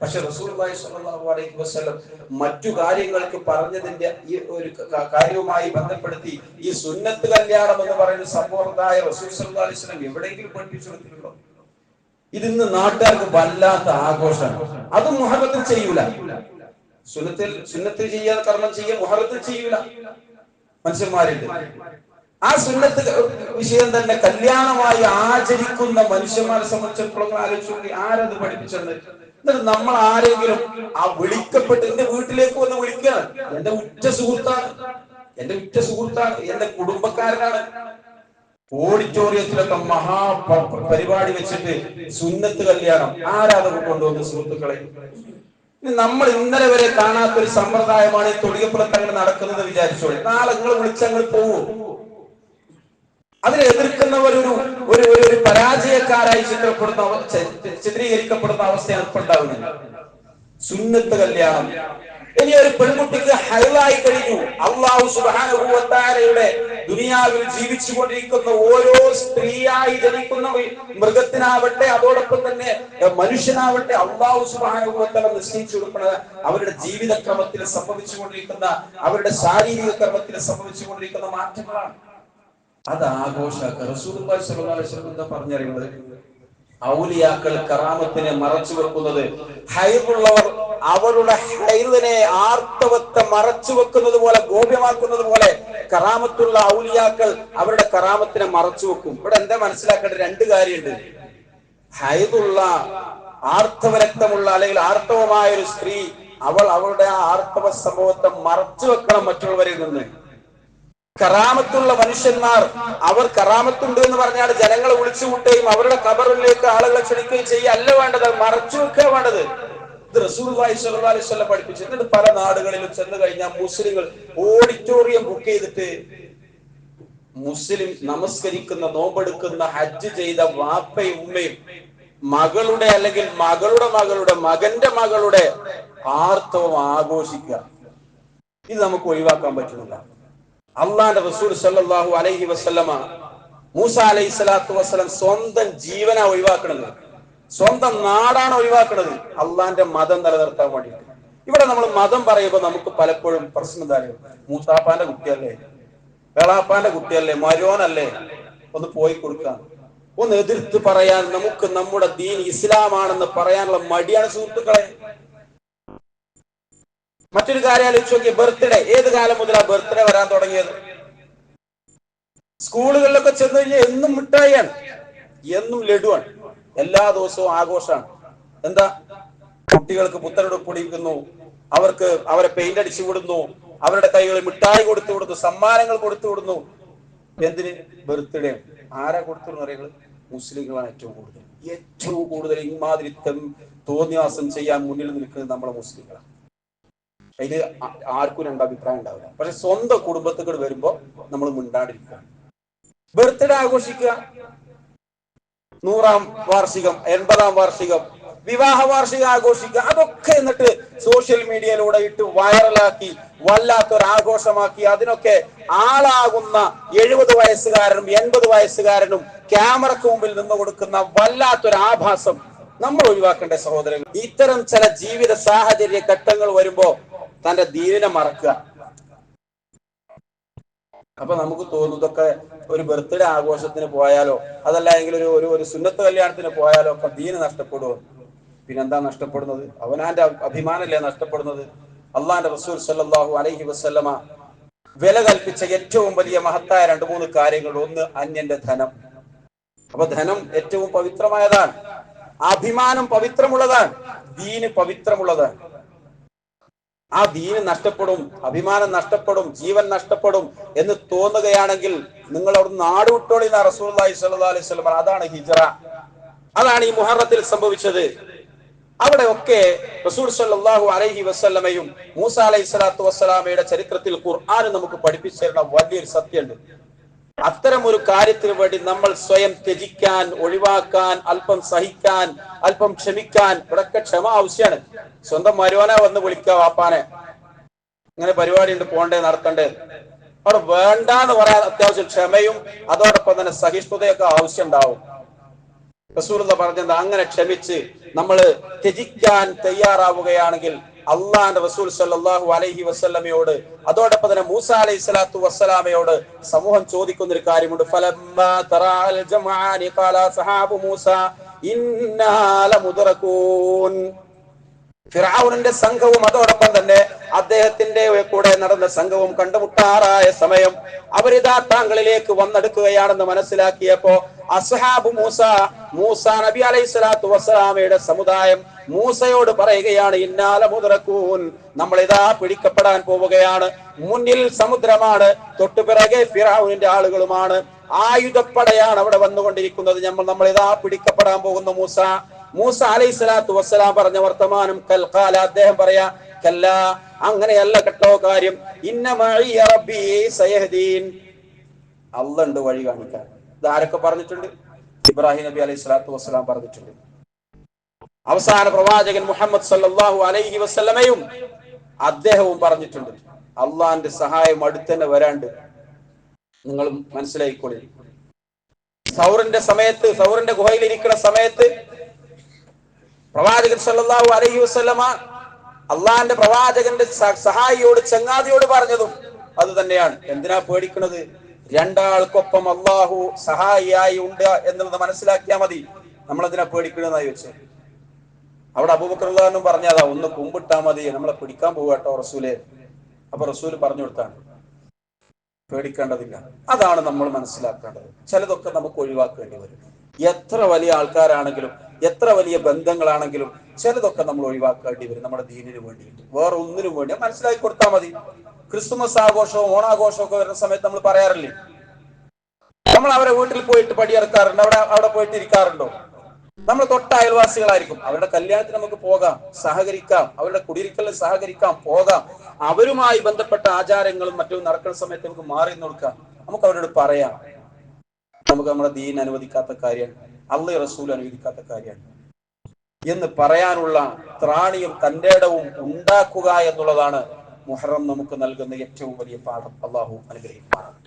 പക്ഷെ റസൂലുള്ളാഹി സ്വല്ലല്ലാഹു അലൈഹി വസല്ലം മറ്റു കാര്യങ്ങൾക്ക് പറഞ്ഞതിന്റെ ഈ ഒരു കാര്യവുമായി ബന്ധപ്പെടുത്തി ഈ സുന്നത്ത് കല്യാണം എന്ന് പറയുന്ന സമ്പ്രദായ റസൂൽ വസല്ലം എവിടെയെങ്കിലും പഠിപ്പിച്ചു കൊടുത്തിട്ടുണ്ടോ ഇതിന്ന് നാട്ടുകാർക്ക് വല്ലാത്ത ആഘോഷമാണ്. അത് മുഹറത്തിൽ ചെയ്യൂല. സുന്നത്തിൽ സുന്നത്തിൽ ചെയ്യാൻ കർമ്മം ചെയ്യാൻ മുഹറത്തിൽ ചെയ്യൂല. മനുഷ്യന്മാരുണ്ട് ആ സുന്നത്ത് വിഷയം തന്നെ കല്യാണമായി ആചരിക്കുന്ന മനുഷ്യന്മാരെ സംബന്ധിച്ചിടത്തോളം ആലോചിച്ചു ആരത് പഠിപ്പിച്ചത് എന്നിട്ട് നമ്മൾ ആരെങ്കിലും ആ വിളിക്കപ്പെട്ട് എന്റെ വീട്ടിലേക്ക് വന്ന് വിളിക്കുകയാണ് എന്റെ ഉറ്റ സുഹൃത്താണ്. എന്റെ ഉറ്റ സുഹൃത്താണ്. എന്റെ കുടുംബക്കാരനാണ്. ഓഡിറ്റോറിയത്തിലൊക്കെ മഹാ പരിപാടി വെച്ചിട്ട് സുന്നത്ത് കല്യാണം. ആരാധക കൊണ്ടുവന്ന സുഹൃത്തുക്കളെ? നമ്മൾ ഇന്നലെ വരെ കാണാത്ത ഒരു സമ്പ്രദായമാണ് ഈ അങ്ങനെ നടക്കുന്നത് വിചാരിച്ചോളൂ. നാളെ നിങ്ങൾ വിളിച്ചങ്ങൾ പോവൂ? അതിനെ എതിർക്കുന്നവർ ഒരു ഒരു ഒരു- പരാജയക്കാരായി ചിത്രപ്പെടുന്ന ചിത്രീകരിക്കപ്പെടുന്ന അവസ്ഥയാണ് ഇപ്പൊ ഉണ്ടാവുന്നത്. സുന്നത്ത് കല്യാണം. ഇനി ഒരു പെൺകുട്ടിക്ക് ഹൈലായി കഴിഞ്ഞു. അള്ളാഹു സുബാനുഭവത്താരയുടെ ദുനിയാവിൽ ജീവിച്ചു കൊണ്ടിരിക്കുന്ന ഓരോ സ്ത്രീയായി ജനിക്കുന്ന മൃഗത്തിനാവട്ടെ അതോടൊപ്പം തന്നെ മനുഷ്യനാവട്ടെ അള്ളാഹു സുബാനുഭവത്തല നിശ്ചയിച്ചു കൊടുക്കുന്നത് അവരുടെ ജീവിതക്രമത്തിൽ സംഭവിച്ചുകൊണ്ടിരിക്കുന്ന അവരുടെ ശാരീരിക ക്രമത്തിൽ സംഭവിച്ചുകൊണ്ടിരിക്കുന്ന മാറ്റങ്ങളാണ്. അത് ആഘോഷാക്കുക വസല്ലം എന്താ പറഞ്ഞറിയുന്നത്? ഔലിയാക്കൾ കറാമത്തിനെ മറച്ചു വെക്കുന്നത് ഹൈറുള്ളവർ അവരുടെ ഹൈറിനെ ആർത്തവത്തെ മറച്ചു വെക്കുന്നത് പോലെ ഗോപ്യമാക്കുന്നത് പോലെ കറാമത്തുള്ള ഔലിയാക്കൾ അവരുടെ കറാമത്തിനെ മറച്ചു വെക്കും. ഇവിടെ എന്താ മനസ്സിലാക്കേണ്ട രണ്ട് കാര്യമുണ്ട്. ഹൈദുള്ള ആർത്തവരക്തമുള്ള അല്ലെങ്കിൽ ആർത്തവമായ ഒരു സ്ത്രീ അവൾ അവളുടെ ആ ആർത്തവ സംഭവത്തെ മറച്ചു വെക്കണം മറ്റുള്ളവരിൽ നിന്ന്. കറാമത്തുള്ള മനുഷ്യന്മാർ അവർ കറാമത്തുണ്ട് എന്ന് പറഞ്ഞാൽ ജനങ്ങളെ വിളിച്ചു കൂട്ടുകയും അവരുടെ കബറിലേക്ക് ആളുകളെ ക്ഷണിക്കുകയും ചെയ്യുക. അല്ല വേണ്ടത് മറച്ചു വെക്കുക വേണ്ടത്. ഇത് അലൈഹി വസല്ലം പഠിപ്പിച്ചു. എന്നിട്ട് പല നാടുകളിലും ചെന്ന് കഴിഞ്ഞാൽ മുസ്ലിങ്ങൾ ഓഡിറ്റോറിയം ബുക്ക് ചെയ്തിട്ട് മുസ്ലിം നമസ്കരിക്കുന്ന നോമ്പെടുക്കുന്ന ഹജ്ജ് ചെയ്ത വാപ്പയും ഉമ്മയും മകളുടെ അല്ലെങ്കിൽ മകളുടെ മകളുടെ മകന്റെ മകളുടെ ആർത്തവം ആഘോഷിക്കുക. ഇത് നമുക്ക് ഒഴിവാക്കാൻ പറ്റുന്നില്ല അള്ളാന്റെ റസൂൽ സല്ലാഹു അലൈഹി വസ്ലമ മൂസ അലൈഹി സ്വലാത്തു വസ്ലം സ്വന്തം ജീവനാ ഒഴിവാക്കണത്. സ്വന്തം നാടാണ് ഒഴിവാക്കണത്. അള്ളാന്റെ മതം നിലനിർത്താൻ വേണ്ടിയിട്ട്. ഇവിടെ നമ്മൾ മതം പറയുമ്പോൾ നമുക്ക് പലപ്പോഴും പ്രശ്നം തരും മൂസാപ്പാന്റെ കുട്ടിയല്ലേ? വെളാപ്പാന്റെ കുട്ടിയല്ലേ? മരോനല്ലേ? ഒന്ന് പോയി കൊടുക്കാൻ ഒന്ന് എതിർത്ത് പറയാൻ നമുക്ക് നമ്മുടെ ദീൻ ഇസ്ലാമാണെന്ന് പറയാനുള്ള മടിയാണ് സുഹൃത്തുക്കളെ. മറ്റൊരു കാര്യം ആലോചിച്ച് നോക്കിയ ബർത്ത്ഡേ ഏത് കാലം മുതലാ ബർത്ത്ഡേ വരാൻ തുടങ്ങിയത്? സ്കൂളുകളിലൊക്കെ ചെന്ന് കഴിഞ്ഞാൽ എന്നും മിഠായിയാണ്. എന്നും ലഡുവാണ്. എല്ലാ ദിവസവും ആഘോഷമാണ്. എന്താ? കുട്ടികൾക്ക് പുത്തനുടുപ്പ് പൊടിക്കുന്നു. അവർക്ക് അവരെ പെയിന്റ് അടിച്ചു വിടുന്നു. അവരുടെ കൈകളിൽ മിഠായി കൊടുത്തു വിടുന്നു. സമ്മാനങ്ങൾ കൊടുത്തു വിടുന്നു. എന്തിന്? ബർത്ത്ഡേ ആരാ കൊടുത്തു അറിയുന്നത് മുസ്ലിങ്ങളാണ് ഏറ്റവും കൂടുതൽ. ഏറ്റവും കൂടുതൽ ഇമാതിരി തെം- തോന്നിയാസം ചെയ്യാൻ മുന്നിൽ നിൽക്കുന്നത് നമ്മളെ മുസ്ലിങ്ങളാണ്. അതിൽ ആ- ആർക്കും രണ്ടഭിപ്രായം ഉണ്ടാവില്ല. പക്ഷെ സ്വന്തം കുടുംബത്തുകൾ വരുമ്പോ നമ്മൾ മിണ്ടാണ്ടിരിക്കുക. ബർത്ത്ഡേ ആഘോഷിക്കുക. നൂറാം വാർഷികം എൺപതാം വാർഷികം വിവാഹ വാർഷികം ആഘോഷിക്കുക. അതൊക്കെ എന്നിട്ട് സോഷ്യൽ മീഡിയയിലൂടെ ഇട്ട് വൈറലാക്കി വല്ലാത്തൊരു ആഘോഷമാക്കി അതിനൊക്കെ ആളാകുന്ന എഴുപത് വയസ്സുകാരനും എൺപത് വയസ്സുകാരനും ക്യാമറക്ക് മുമ്പിൽ നിന്ന് കൊടുക്കുന്ന വല്ലാത്തൊരു ആഭാസം നമ്മൾ ഒഴിവാക്കേണ്ട സഹോദരങ്ങൾ. ഇത്തരം ചില ജീവിത സാഹചര്യ ഘട്ടങ്ങൾ വരുമ്പോ തന്റെ ദീനിനെ മറക്കുക. അപ്പൊ നമുക്ക് തോന്നുന്നതൊക്കെ ഒരു ബർത്ത്ഡേ ആഘോഷത്തിന് പോയാലോ അതല്ലെങ്കിൽ ഒരു ഒരു ഒരു സുന്നത്ത് കല്യാണത്തിന് പോയാലോ ഒക്കെ ദീന് നഷ്ടപ്പെടുമോ പിന്നെന്താ നഷ്ടപ്പെടുന്നത്? അവനാന്റെ അഭിമാനല്ലേ നഷ്ടപ്പെടുന്നത്? അള്ളാന്റെ റസൂൽ സല്ലാഹു അലൈഹി വസല്ലമ വില കൽപ്പിച്ച ഏറ്റവും വലിയ മഹത്തായ രണ്ട് മൂന്ന് കാര്യങ്ങൾ. ഒന്ന് അന്യന്റെ ധനം. അപ്പൊ ധനം ഏറ്റവും പവിത്രമായതാണ്. അഭിമാനം പവിത്രമുള്ളതാണ്. ദീന് പവിത്രമുള്ളതാണ്. ആ ദീന് നഷ്ടപ്പെടും അഭിമാനം നഷ്ടപ്പെടും ജീവൻ നഷ്ടപ്പെടും എന്ന് തോന്നുകയാണെങ്കിൽ നിങ്ങൾ അവിടെ നാട് വിട്ടോളി റസൂലി സല്ലല്ലാഹു അലൈഹി അതാണ് ഹിജറ. അതാണ് ഈ മുഹറത്തിൽ സംഭവിച്ചത്. അവിടെ ഒക്കെ റസൂൽ സല്ലാഹു അലൈഹി വസ്ലമയും മൂസ അലൈഹി സ്വലാത്തു വസ്സലാമയുടെ ചരിത്രത്തിൽ ഖുർആൻ നമുക്ക് പഠിപ്പിച്ചു തരുന്ന വലിയൊരു സത്യമുണ്ട്. അത്തരം ഒരു കാര്യത്തിന് വേണ്ടി നമ്മൾ സ്വയം ത്യജിക്കാൻ ഒഴിവാക്കാൻ അല്പം സഹിക്കാൻ അല്പം ക്ഷമിക്കാൻ ഇവിടൊക്കെ ക്ഷമ ആവശ്യമാണ്. സ്വന്തം മരുവനെ വന്ന് വിളിക്കുക വാപ്പാനെ. ഇങ്ങനെ പരിപാടി ഉണ്ട് പോണ്ടേ നടത്തണ്ടേ. അവിടെ വേണ്ടാന്ന് പറയാൻ അത്യാവശ്യം ക്ഷമയും അതോടൊപ്പം തന്നെ സഹിഷ്ണുതയൊക്കെ ആവശ്യം ഉണ്ടാവും റസൂലുള്ള പറഞ്ഞത് അങ്ങനെ ക്ഷമിച്ച് നമ്മൾ ത്യജിക്കാൻ തയ്യാറാവുകയാണെങ്കിൽ അള്ളാന്റെ റസൂൽ സല്ലാഹു അലൈഹി വസ്ലമയോട് അതോടൊപ്പം തന്നെ മൂസ അലൈഹി സ്വലാത്തു വസ്സലാമയോട് സമൂഹം ചോദിക്കുന്ന ഒരു കാര്യമുണ്ട് ഫിറാവുനിന്റെ സംഘവും അതോടൊപ്പം തന്നെ അദ്ദേഹത്തിന്റെ കൂടെ നടന്ന സംഘവും കണ്ടുമുട്ടാറായ സമയം അവരിതാ താങ്കളിലേക്ക് വന്നെടുക്കുകയാണെന്ന് മനസ്സിലാക്കിയപ്പോ അസഹാബ് മൂസ മൂസ നബി അലൈഹി സ്വലാത്തു വസ്സലാമയുടെ സമുദായം മൂസയോട് പറയുകയാണ് ഇന്നാല മുതറക്കൂൻ നമ്മൾ ഇതാ പിടിക്കപ്പെടാൻ പോവുകയാണ്. മുന്നിൽ സമുദ്രമാണ് തൊട്ടുപിറകെ ഫിറാവുനിന്റെ ആളുകളുമാണ്. ആയുധപ്പടയാണ് അവിടെ വന്നുകൊണ്ടിരിക്കുന്നത്. നമ്മൾ നമ്മൾ ഇതാ പിടിക്കപ്പെടാൻ പോകുന്ന മൂസ. മൂസ അലൈഹി സ്വലാത്തു വസ്സലാം പറഞ്ഞ വർത്തമാനം കൽക്കാല അദ്ദേഹം പറയാ കല്ല അങ്ങനെയല്ല കേട്ടോ കാര്യം. അള്ളുണ്ട് വഴി കാണിക്കാൻ. ഇത് ആരൊക്കെ പറഞ്ഞിട്ടുണ്ട്? ഇബ്രാഹിം നബി അലൈഹി സ്വലാത്തു വസ്സലാം പറഞ്ഞിട്ടുണ്ട്. അവസാന പ്രവാചകൻ മുഹമ്മദ് സല്ലാഹു അലൈഹി വസ്ലമയും അദ്ദേഹവും പറഞ്ഞിട്ടുണ്ട് അള്ളാന്റെ സഹായം അടുത്തന്നെ വരാണ്ട്. നിങ്ങൾ മനസ്സിലായിക്കൊള്ളി സൗറിന്റെ സമയത്ത് സൗറിന്റെ ഗുഹയിൽ ഇരിക്കുന്ന സമയത്ത് പ്രവാചകൻ സല്ലാഹു അലൈഹി വസല്ലമ അള്ളാന്റെ പ്രവാചകന്റെ സഹായിയോട് ചങ്ങാതിയോട് പറഞ്ഞതും അത് തന്നെയാണ്. എന്തിനാ പേടിക്കുന്നത് രണ്ടാൾക്കൊപ്പം അള്ളാഹു സഹായിയായി ഉണ്ട് എന്നുള്ളത് മനസ്സിലാക്കിയാൽ മതി. നമ്മൾ പേടിക്കണമെന്നായി വെച്ച് അവിടെ അബൂബക്കറുള്ളാനും പറഞ്ഞതാ ഒന്ന് കുമ്പിട്ടാ മതി നമ്മളെ പിടിക്കാൻ പോവാട്ടോ റസൂലെ. അപ്പൊ റസൂൽ പറഞ്ഞു കൊടുത്താണ്. പേടിക്കേണ്ടതില്ല. അതാണ് നമ്മൾ മനസ്സിലാക്കേണ്ടത്. ചിലതൊക്കെ നമുക്ക് ഒഴിവാക്കേണ്ടി വരും. എത്ര വലിയ ആൾക്കാരാണെങ്കിലും എത്ര വലിയ ബന്ധങ്ങളാണെങ്കിലും ചിലതൊക്കെ നമ്മൾ ഒഴിവാക്കേണ്ടി വരും നമ്മുടെ ദീനിന് വേണ്ടിയിട്ട്. വേറെ ഒന്നിനും വേണ്ടി. മനസ്സിലാക്കി കൊടുത്താൽ മതി. ക്രിസ്തുമസ് ആഘോഷവും ഓണാഘോഷവും ഒക്കെ വരുന്ന സമയത്ത് നമ്മൾ പറയാറില്ലേ? നമ്മൾ അവരെ വീട്ടിൽ പോയിട്ട് പടിയിറക്കാറുണ്ട്. അവിടെ അവിടെ പോയിട്ട് ഇരിക്കാറുണ്ടോ? നമ്മൾ തൊട്ട അയൽവാസികളായിരിക്കും. അവരുടെ കല്യാണത്തിന് നമുക്ക് പോകാം സഹകരിക്കാം. അവരുടെ കുടിയിരിക്കലിൽ സഹകരിക്കാം പോകാം. അവരുമായി ബന്ധപ്പെട്ട ആചാരങ്ങളും മറ്റും നടക്കുന്ന സമയത്ത് നമുക്ക് മാറി നോക്കാം നമുക്ക് അവരോട് പറയാം. നമുക്ക് നമ്മുടെ ദീൻ അനുവദിക്കാത്ത കാര്യമാണ് അള്ളി റസൂൽ അനുവദിക്കാത്ത കാര്യമാണ് എന്ന് പറയാനുള്ള ത്രാണിയും തന്റേടവും ഉണ്ടാക്കുക എന്നുള്ളതാണ് മുഹറം നമുക്ക് നൽകുന്ന ഏറ്റവും വലിയ പാഠം. അള്ളാഹു അനുഗ്രഹിക്കും.